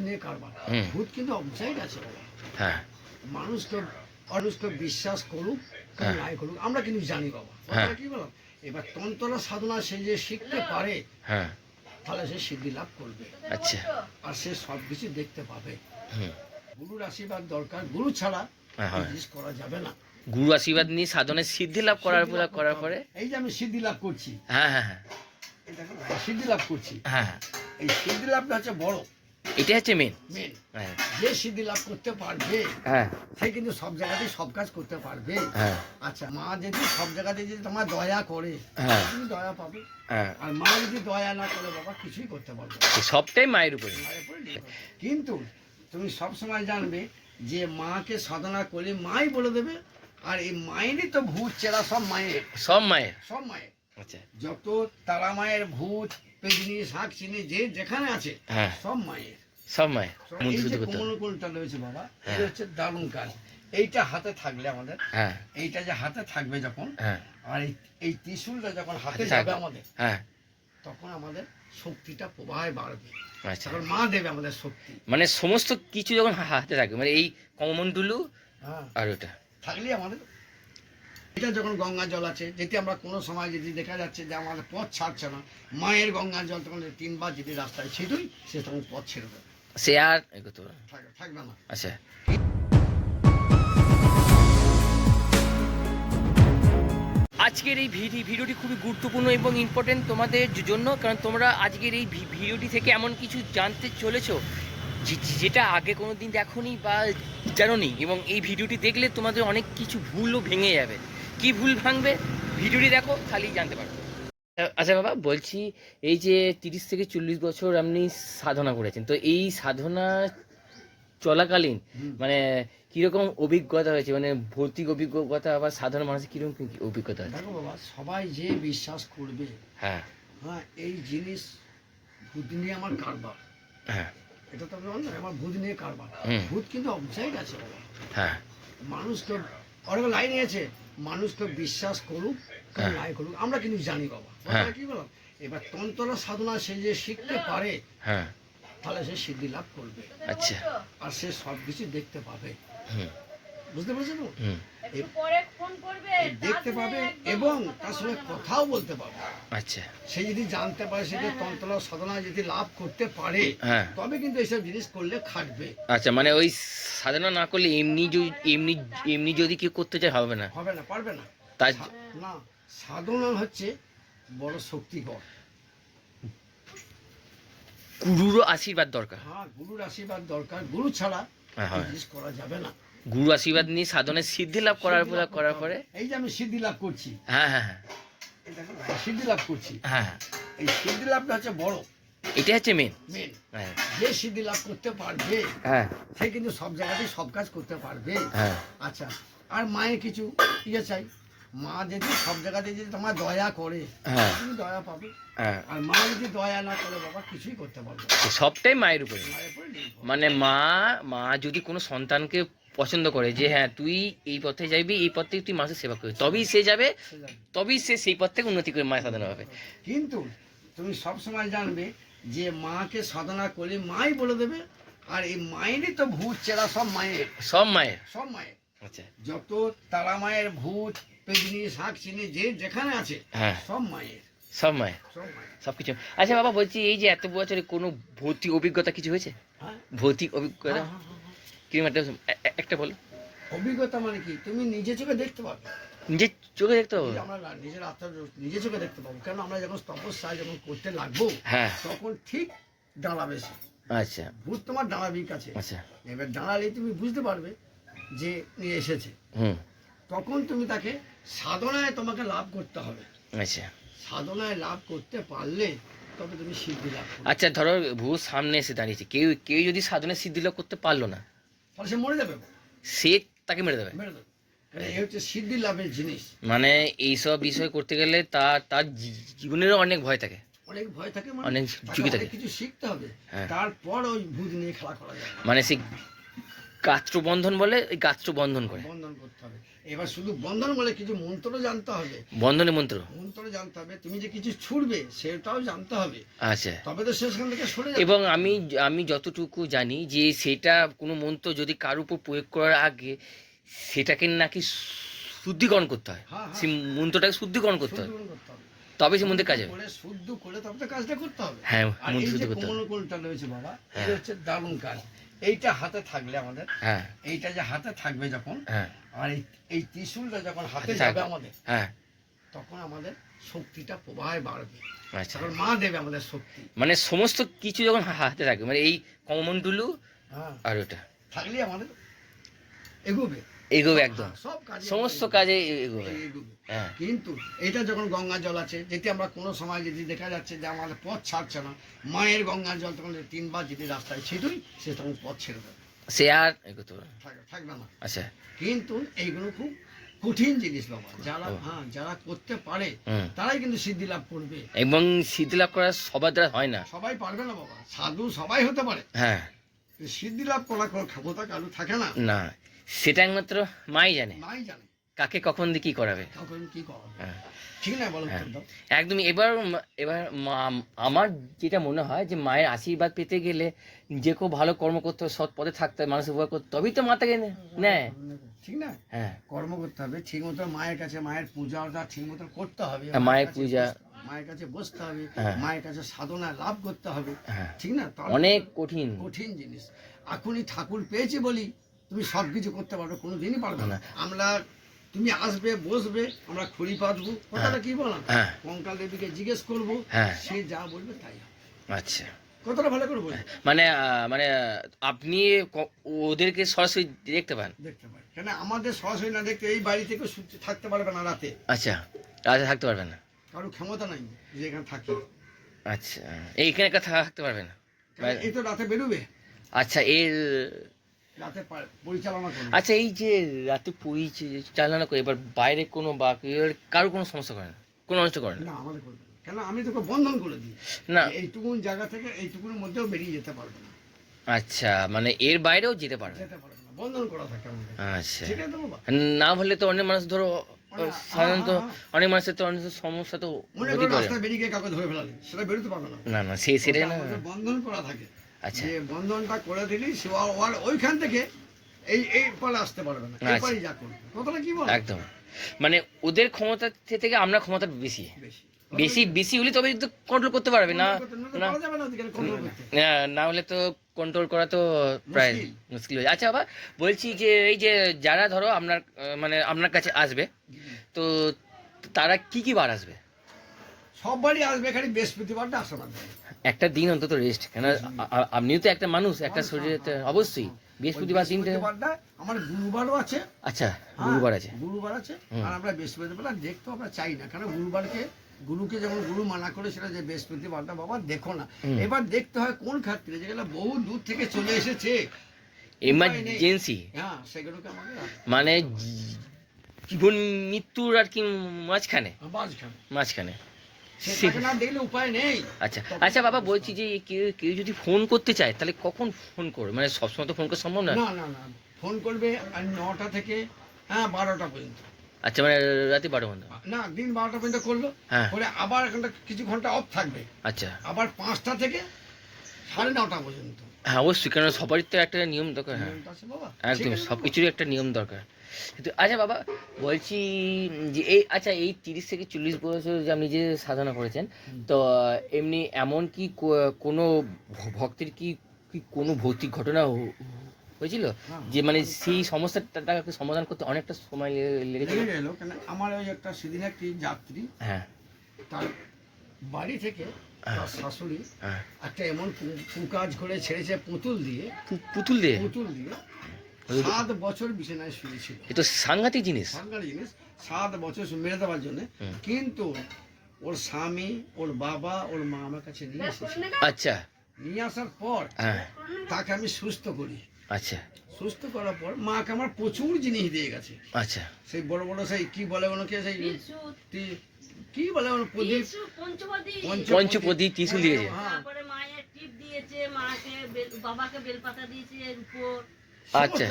নিয়ে কারবার। ভূত কিন্তু অবসাইড আছে হ্যাঁ। মানুষকে মানুষকে বিশ্বাস করুক হ্যাঁ। নাই করুক আমরা কিন্তু জানি বাবা। হ্যাঁ। কি বললাম? এবার তন্ত্রা সাধনা সে যে শিখতে পারে হ্যাঁ। তাহলে সে সিদ্ধি লাভ করবে। আচ্ছা। আর সে সব কিছু দেখতে পাবে। গুরুর আশীর্বাদ দরকার। গুরু ছাড়া এই। জিনিস করা যাবে না। গুরু আশীর্বাদ নিয়ে সাধনের সিদ্ধি লাভ করার পরে করার পরে? এই যে আমি সিদ্ধি লাভ করছি। হ্যাঁ হ্যাঁ সিদ্ধি লাভ করছি। হ্যাঁ হ্যাঁ। এই সিদ্ধি লাভটা হচ্ছে বড়। এটা হচ্ছে মেন মেন হ্যাঁ। যে সিদ্ধি লাভ করতে পারবে হ্যাঁ। সে কিন্তু সব জায়গাতেই সব কাজ করতে পারবে। হ্যাঁ। আচ্ছা মা যদি সব জায়গাতে যদি তোমার দয়া করে তুমি দয়া পাবে। আর মা যদি দয়া না করে বাবা কিছুই করতে পারবে সবটাই মায়ের উপরে। কিন্তু তুমি সব সময় জানবে যে মাকে সাধনা করলে মাই বলে দেবে আর এই মায়েরই তো ভূত চেরা সব মায়ের। সব মায়ের। সব মায়ের। আচ্ছা। যত তারা মায়ের ভূত পেজনি শাক চিনি যে যেখানে আছে সব মায়ের। সব মায়ের। মন্ত্রিত যে করতে রয়েছে বাবা হ্যাঁ। এটা হচ্ছে দারুণ কাজ। এইটা হাতে থাকলে আমাদের হ্যাঁ। এইটা যে হাতে থাকবে যখন হ্যাঁ। আর এই ত্রিশূলটা যখন হাতে যাবে থাকবে। আমাদের হ্যাঁ। তখন আমাদের শক্তিটা প্রবাহে বাড়বে। আচ্ছা। তখন মা দেবে আমাদের শক্তি। মানে সমস্ত কিছু যখন হাতে থাকে মানে এই কমন্ডুলু হ্যাঁ। আর ওটা। থাকলেই আমাদের এটা যখন গঙ্গা জল আছে যেটি আমরা কোনো সময় যদি দেখা যাচ্ছে যে আমাদের পথ ছাড়ছে না মায়ের গঙ্গা জল তখন তিনবার যদি রাস্তায় ছিটুই সে তখন পথ ছেড়ে দেবে। না আচ্ছা। আজকের এই ভিডি ভিডিওটি খুবই গুরুত্বপূর্ণ এবং ইম্পর্টেন্ট তোমাদের জন্য, কারণ তোমরা আজকের এই ভিডিওটি থেকে এমন কিছু জানতে চলেছো যেটা আগে কোনো দিন দেখোনি বা জানোনি, এবং এই ভিডিওটি দেখলে তোমাদের অনেক কিছু ভুলও ভেঙে যাবে। কি ভুল ভাঙবে? ভিডিওটি দেখো, খালি জানতে পারবে আচ্ছা বাবা বলছি এই যে তিরিশ থেকে চল্লিশ বছর আপনি সাধনা করেছেন তো এই সাধনা চলাকালীন মানে কীরকম অভিজ্ঞতা হয়েছে? মানে ভৌতিক অভিজ্ঞতা বা সাধারণ মানুষের কীরকম কি অভিজ্ঞতা হয়েছে দেখো বাবা সবাই যে বিশ্বাস করবে হ্যাঁ। হ্যাঁ এই জিনিস ভূত নিয়ে আমার কারবার। হ্যাঁ। এটা তো আমি আমার ভূত নিয়ে কারবার। ভূত কিন্তু অবসাইড আছে বাবা। হ্যাঁ। মানুষকে অনেক লাইন আছে মানুষকে বিশ্বাস করুক কি হ্যাঁ। নাই করুক আমরা কিন্তু জানি বাবা। হ্যাঁ। কি বললাম? এবার তন্ত্র সাধনা সে যে শিখতে পারে হ্যাঁ। তাহলে সে সিদ্ধি লাভ করবে। আচ্ছা। আর সে সবকিছু দেখতে পাবে। বুঝতে পেরেছ তো? দেখতে পাবে এবং তার সঙ্গে কথাও বলতে পাবে আচ্ছা। সে যদি জানতে পারে সে যে তন্ত্র সাধনা যদি লাভ করতে পারে হ্যাঁ। তবে কিন্তু এইসব জিনিস করলে খাটবে। আচ্ছা মানে ওই সাধনা না করলে এমনি যদি এমনি এমনি যদি কেউ করতে চায় হবে না। হবে না পারবে না। তার সা- না সাধনা হচ্ছে বড় শক্তিকর। গুরুরও আশীর্বাদ দরকার। হ্যাঁ গুরুর আশীর্বাদ দরকার। গুরু ছাড়া হ্যাঁ, হ্যাঁ। জিনিস করা যাবে না। গুরু আশীর্বাদ নিয়ে সাধনের সিদ্ধি লাভ করার পরে করার পরে এই যে আমি সিদ্ধি লাভ করছি। হ্যাঁ হ্যাঁ হ্যাঁ। সিদ্ধি লাভ করছি। হ্যাঁ হ্যাঁ। এই সিদ্ধি লাভটা হচ্ছে বড়। এটা হচ্ছে মেন মেন হ্যাঁ। যে সিদ্ধি লাভ করতে পারবে হ্যাঁ। সে কিন্তু সব জায়গাতেই সব কাজ করতে পারবে। হ্যাঁ। আচ্ছা আর মায়ের কিছু ইয়ে চাই। মা যদি সব জায়গাতে যদি তোমার দয়া করে হ্যাঁ। তুমি দয়া পাবে। হ্যাঁ। আর মা যদি দয়া না করে বাবা কিছুই করতে পারবে সবটাই মায়ের উপরে। মায়ের উপরে মানে মা মা যদি কোনো সন্তানকে পছন্দ করে যে হ্যাঁ তুই এই পথে যাবি এই পথ থেকে তুই মাসের সেবা করবি। তবেই সে যাবে তবেই সে সেই পথ থেকে উন্নতি করে মায়ের সাধনা হবে। কিন্তু তুমি সব সময় জানবে যে মাকে সাধনা করলে মাই বলে দেবে আর এই মায়েরই তো ভূত চেরা সব মায়ের। সব মায়ের। সব মায়ের। আচ্ছা। যত তারা মায়ের ভূত শাক চিনি যে যেখানে আছে হ্যাঁ। সব মায়ের। সব মায়ের। সব কিছু। আচ্ছা বাবা বলছি এই যে এত বছরে কোনো ভৌতিক অভিজ্ঞতা কিছু হয়েছে? হ্যাঁ। ভৌতিক অভিজ্ঞতা? হ্যাঁ। কীরকম একটা বলো। অভিজ্ঞতা মানে কি? তুমি নিজে চোখে দেখতে পাবে। নিজের চোখে দেখতে এই আমরা নিজের আত্মার নিজে চোখে দেখতে পাবো। কেন আমরা যখন তপস্যা যখন করতে লাগবো হ্যাঁ। তখন ঠিক দাঁড়াবে সে আচ্ছা। ভূত তোমার দাঁড়াবেই কাছে আচ্ছা। এবার দাঁড়ালেই তুমি বুঝতে পারবে যে নিয়ে এসেছে। হুম। তখন তুমি তাকে সাধনায় তোমাকে লাভ করতে হবে। আচ্ছা। সাধনায় লাভ করতে পারলে তবে তুমি সিদ্ধি লাভ আচ্ছা ধরো ভূত সামনে এসে দাঁড়িয়েছে। কেউ কেউ যদি সাধনায় সিদ্ধি লাভ করতে পারল না সে মরে যাবে। সে তাকে মেরে দেবে। মেরে দেবে। কারণ এই হচ্ছে সিদ্ধি লাভের জিনিস। মানে এইসব বিষয় করতে গেলে তার তার জীবনেরও অনেক ভয় থাকে। অনেক ভয় থাকে মানে অনেক ঝুঁকি থাকে। কিছু শিখতে হবে। হ্যাঁ। তারপর ওই ভূত নিয়ে খেলা করা যায়। মানে সে গাত্র বন্ধন বলে ওই গাত্র বন্ধন করে। বন্ধন করতে হবে। এবার শুধু বন্ধন বলে কিছু মন্ত্র জানতে হবে। বন্ধনে মন্ত্র। মন্ত্র জানতে হবে। তুমি যে কিছু ছুড়বে সেটাও জানতে হবে। আচ্ছা। তবে তো সেখান থেকে সরে এবং আমি আমি যতটুকু জানি যে সেটা কোনো মন্ত্র যদি কারোর উপর প্রয়োগ করার আগে সেটাকে নাকি শুদ্ধিকরণ করতে হয়। হ্যাঁ, হ্যাঁ। সেই মন্ত্রটাকে শুদ্ধিকরণ করতে হয়। শুদ্ধ হবে। তবে সে মন্ত্রের কাজে করে শুদ্ধ করে তবে তো কাজটা করতে হবে। হ্যাঁ এই মন্ত্র যে করতে হবে। কোমলকোলটা রয়েছে বাবা হ্যাঁ। এটা হচ্ছে দারুণ কাজ। এইটা হাতে থাকলে আমাদের। হ্যাঁ। এইটা যে হাতে থাকবে যখন হ্যাঁ। আর এই ত্রিশুলটা যখন হাতে যাবে থাকবে। আমাদের হ্যাঁ। তখন আমাদের শক্তিটা প্রবাহে বাড়বে। আচ্ছা। তখন মা দেবে আমাদের শক্তি। মানে সমস্ত কিছু যখন হাতে থাকবে মানে এই কমন্ডুলু হ্যাঁ। আর ওটা। থাকলে আমাদের এগোবে। এগোবে একদম। সমস্ত কাজে এগোবে। হ্যাঁ। কিন্তু এটা যখন গঙ্গা জল আছে যেটি আমরা কোনো সময় যদি দেখা যাচ্ছে যে আমাদের পথ ছাড়ছে না মায়ের গঙ্গার জল তখন তিনবার যদি রাস্তায় ছিটুই সে তখন পথ ছেড়ে দেবে। সে আর এগোতে থাকবে না। আচ্ছা। কিন্তু এইগুলো খুব কঠিন জিনিস বাবা। যারা হ্যাঁ যারা করতে পারে তারাই কিন্তু সিদ্ধি লাভ করবে। এবং সিদ্ধি লাভ করা সবার দ্বারা হয় না। সবাই পারবে না বাবা। সাধু সবাই হতে পারে। হ্যাঁ। সিদ্ধি লাভ করা কোনো ক্ষমতা কারও থাকে না। না। সেটা একমাত্র মাই জানে। কাকে কখন দিয়ে কি করাবে? কি হ্যাঁ। ঠিক না বলো হ্যাঁ। এবার এবার আমার যেটা মনে হয় যে মায়ের আশীর্বাদ পেতে গেলে যে কেউ ভালো কর্ম করতে হবে সৎ পথে থাকতে হবে মানুষের উপকার করতে তবেই তো মাতাকে নে- নেয়। ঠিক না? হ্যাঁ। কর্ম করতে হবে ঠিক মতো মায়ের কাছে মায়ের পূজাটা ঠিক মতো করতে হবে। হ্যাঁ, মায়ের পূজা। মায়ের কাছে বসতে হবে হ্যাঁ। মায়ের কাছে সাধনা লাভ করতে হবে। হ্যাঁ। ঠিক না? অনেক কঠিন। কঠিন জিনিস। এখনই ঠাকুর পেয়েছি বলি তুমি সব কিছু করতে পারবে কোনো দিনই পারবে না। আমরা তুমি আসবে বসবে আমরা খড়ি পাতবো। কথাটা কি বললাম? হ্যাঁ। কঙ্কাল দেবীকে জিজ্ঞেস করব হ্যাঁ। সে যা বলবে তাই আচ্ছা। কথাটা ভালো করে বলবে? মানে মানে আপনি ওদেরকে সরাসরি দেখতে পান? দেখতে পাই। কেন আমাদের সরাসরি না দেখতে এই বাড়ি থেকে থাকতে পারবে না রাতে। আচ্ছা। রাতে থাকতে পারবেন না? কারও ক্ষমতা নাই যে এখানে থাকি। আচ্ছা। এইখানে থাকতে পারবেন না? এই তো রাতে বেরোবে। আচ্ছা এর রাতে পরিচালনা করবে। আচ্ছা এই যে রাতে পরিচালনা করে এবার বাইরে কোনো বা কারও কোনো সমস্যা করে না? কোনো অনিষ্ট করে না? না আমাদের করবে কেন আমি তোকে বন্ধন করে দিই। না। এইটুকুন জায়গা থেকে এইটুকুর মধ্যেও বেরিয়ে যেতে পারবে না। আচ্ছা মানে এর বাইরেও যেতে পারবে যেতে পারবে না। বন্ধন করা থাকে আমাদের। আচ্ছা। ঠিক আছে বাবা? না হলে তো অনেক মানুষ ধরো হ্যাঁ, সাধারণত। অনেক মানুষের তো অনেক সমস্যা তো মনে করো পারে। রাস্তায় বেরিয়ে কাউকে ধরে ফেলালে সেটা বেরোতে পারবে না। না না সে সেটাই না। বন্ধন করা থাকে। আচ্ছা। যে বন্ধনটা করে দিলি সে আর- ওইখান থেকে এই এই পারে আসতে পারবে না। এই আচ্ছা। পারে যা করবে। কথাটা কি বল? একদম। মানে ওদের ক্ষমতা থেকে আমরা ক্ষমতা বেশি। বেশি। বেশি হলে তবে তো কন্ট্রোল করতে পারবে না। না হলে তো কন্ট্রোল করা তো প্রায় মুশকিল। মুশকিল হয়ে আচ্ছা বাবা বলছি যে এই যে যারা ধরো আপনার মানে আপনার কাছে আসবে তো তারা কি কি বার আসবে? সব বাড়ি আসবে খালি বৃহস্পতিবারটা আসা একটা দিন অন্তত রেস্ট কেন আপনিও তো একটা মানুষ একটা শরীরে অবশ্যই। বৃহস্পতিবার দিনটা আমার গুরুবারও আছে। আচ্ছা হ্যাঁ, গুরুবার আছে। গুরুবার আছে। আর আমরা বৃহস্পতিবার দেখতে আমরা চাই না। কারণ গুরুবারকে গুরুকে যখন গুরু মানা করে সেটা যে বৃহস্পতিবারটা বাবা দেখো না। এবার দেখতে হয় কোন খাতিরে যেগুলো বহু দূর থেকে চলে এসেছে। এমার্জেন্সি হ্যাঁ সেগুলোকে আমাকে মানে জীবন মৃত্যুর আর কি মাঝখানে? বাজখানে মাঝখানে। আচ্ছা আচ্ছা বাবা বলছি যে কেউ কেউ যদি ফোন করতে চায় তাহলে কখন ফোন করবে? মানে সবসময় তো ফোন করা সম্ভব না না না না ফোন করবে আর নটা থেকে হ্যাঁ বারোটা পর্যন্ত। আচ্ছা মানে রাতে বারো ঘণ্টা? না দিন বারোটা পর্যন্ত করল হ্যাঁ। করে আবার কিছু ঘণ্টা অফ থাকবে। আচ্ছা। আবার পাঁচটা থেকে সাড়ে নটা পর্যন্ত। হ্যাঁ অবশ্যই কারণ সবারই তো একটা নিয়ম দরকার হ্যাঁ। একদম সব কিছুরই একটা নিয়ম দরকার। কিন্তু আচ্ছা বাবা বলছি যে এই আচ্ছা এই তিরিশ থেকে চল্লিশ বছর যে আপনি যে সাধনা করেছেন তো এমনি এমন কি কোনো ভক্তের কি কি কোনো ভৌতিক ঘটনা হয়েছিল? হ্যাঁ। যে মানে সেই সমস্যাটাকে সমাধান করতে অনেকটা সময় লেগেছিল? কেন আমার ওই একটা সেদিন একটি যাত্রী হ্যাঁ। তার বাড়ি থেকে তার শাশুড়ি হ্যাঁ। একটা এমন কু- কুকাজ করে ছেড়েছে পুতুল দিয়ে। পুতুল দিয়ে? পুতুল দিয়ে সাত বছর বিছানায় শুয়েছিল। এ তো সাংঘাতিক জিনিস। সরকারি জিনিস সাত বছর মেরে দেওয়ার জন্য। কিন্তু ওর স্বামী ওর বাবা ওর মা আমার কাছে নিয়ে এসেছে। আচ্ছা। নিয়ে আসার পর হ্যাঁ। তাকে আমি সুস্থ করি। আচ্ছা। সুস্থ করার পর মাকে আমার প্রচুর জিনিস দিয়ে গেছে। আচ্ছা। সেই বড় বড় সেই কি বলে ওনাকে সেই কি বলে ওনার প্রদীপ? পঞ্চপ্রদীপ ত্রিশূল দিয়েছে। হ্যাঁ। তারপরে মায়ের টিপ দিয়েছে মাকে বাবাকে বেলপাতা দিয়েছে এর উপর। আচ্ছা।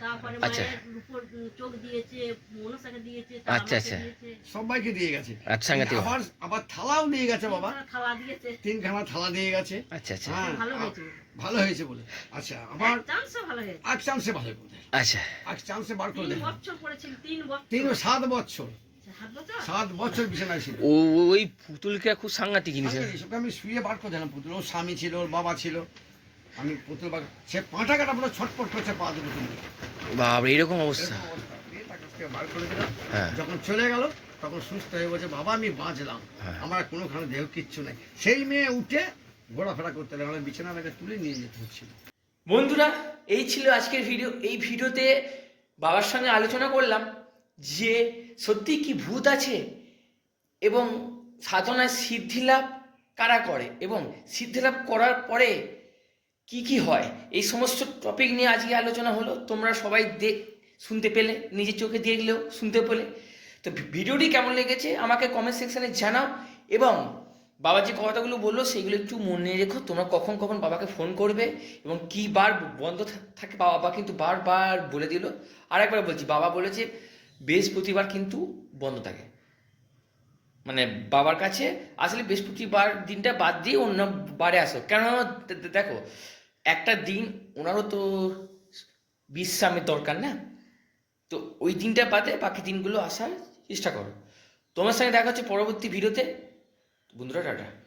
তারপরে আচ্ছা। চোখ দিয়েছে মনসাকে দিয়েছে আচ্ছা, আচ্ছা। সবাইকে দিয়ে গেছে। আচ্ছা সাংঘাতিক আবার আবার থালাও দিয়ে গেছে বাবা। থালা দিয়েছে। তিনখানা থালা দিয়ে গেছে। আচ্ছা আচ্ছা। হ্যাঁ। ভালো হয়েছে। ভালো হয়েছে বলে। আচ্ছা আবার চান্সও ভালো হয়েছে। এক চান্সে ভালো করে আচ্ছা। এক চান্সে বার করে তিন বছর পড়েছিল তিন বছর। তিন সাত বছর। সাত বছর? সাত বছর বিছানায় ছিল। ও ওই পুতুলকে খুব সাংঘাতিক জিনিস। আমি শুয়ে বার করে দিলাম পুতুল। ওর স্বামী ছিল ওর বাবা ছিল। আমি পুতুল সে পাঁটা কাটা পুরো ছটপট করছে পা দুটো তুলে বাবা এরকম অবস্থা। বার করে দিলাম। হ্যাঁ। যখন চলে গেল তখন সুস্থ হয়ে বলছে বাবা আমি বাঁচলাম। হ্যাঁ। আমার কোনোখানে দেহ কিচ্ছু নাই। সেই মেয়ে উঠে ঘোরাফেরা করতে লাগল। বিছানা থেকে তুলে নিয়ে যেতে হচ্ছিল। বন্ধুরা এই ছিল আজকের ভিডিও। এই ভিডিওতে বাবার সঙ্গে আলোচনা করলাম যে সত্যি কি ভূত আছে এবং সাধনায় সিদ্ধিলাভ কারা করে? এবং সিদ্ধিলাভ করার পরে কি কি হয়? এই সমস্ত টপিক নিয়ে আজকে আলোচনা হলো। তোমরা সবাই দেখ শুনতে পেলে, নিজের চোখে দেখলেও শুনতে পেলে। তো ভিডিওটি কেমন লেগেছে আমাকে কমেন্ট সেকশানে জানাও এবং বাবা যে কথাগুলো বলল, সেগুলো একটু মনে রেখো। তোমরা কখন কখন বাবাকে ফোন করবে এবং কি বার বন্ধ থাকে বাবা কিন্তু বারবার বলে দিল। আর একবার বলছি, বাবা বলেছে বৃহস্পতিবার কিন্তু বন্ধ থাকে। মানে বাবার কাছে আসলে বৃহস্পতিবার দিনটা বাদ দিয়ে অন্য বারে আসো। কেন দেখো, একটা দিন ওনারও তো বিশ্রামের দরকার না? তো ওই দিনটা বাদে বাকি দিনগুলো আসার চেষ্টা করো। তোমার সঙ্গে দেখা হচ্ছে পরবর্তী ভিডিওতে। বন্ধুরা, টাটা।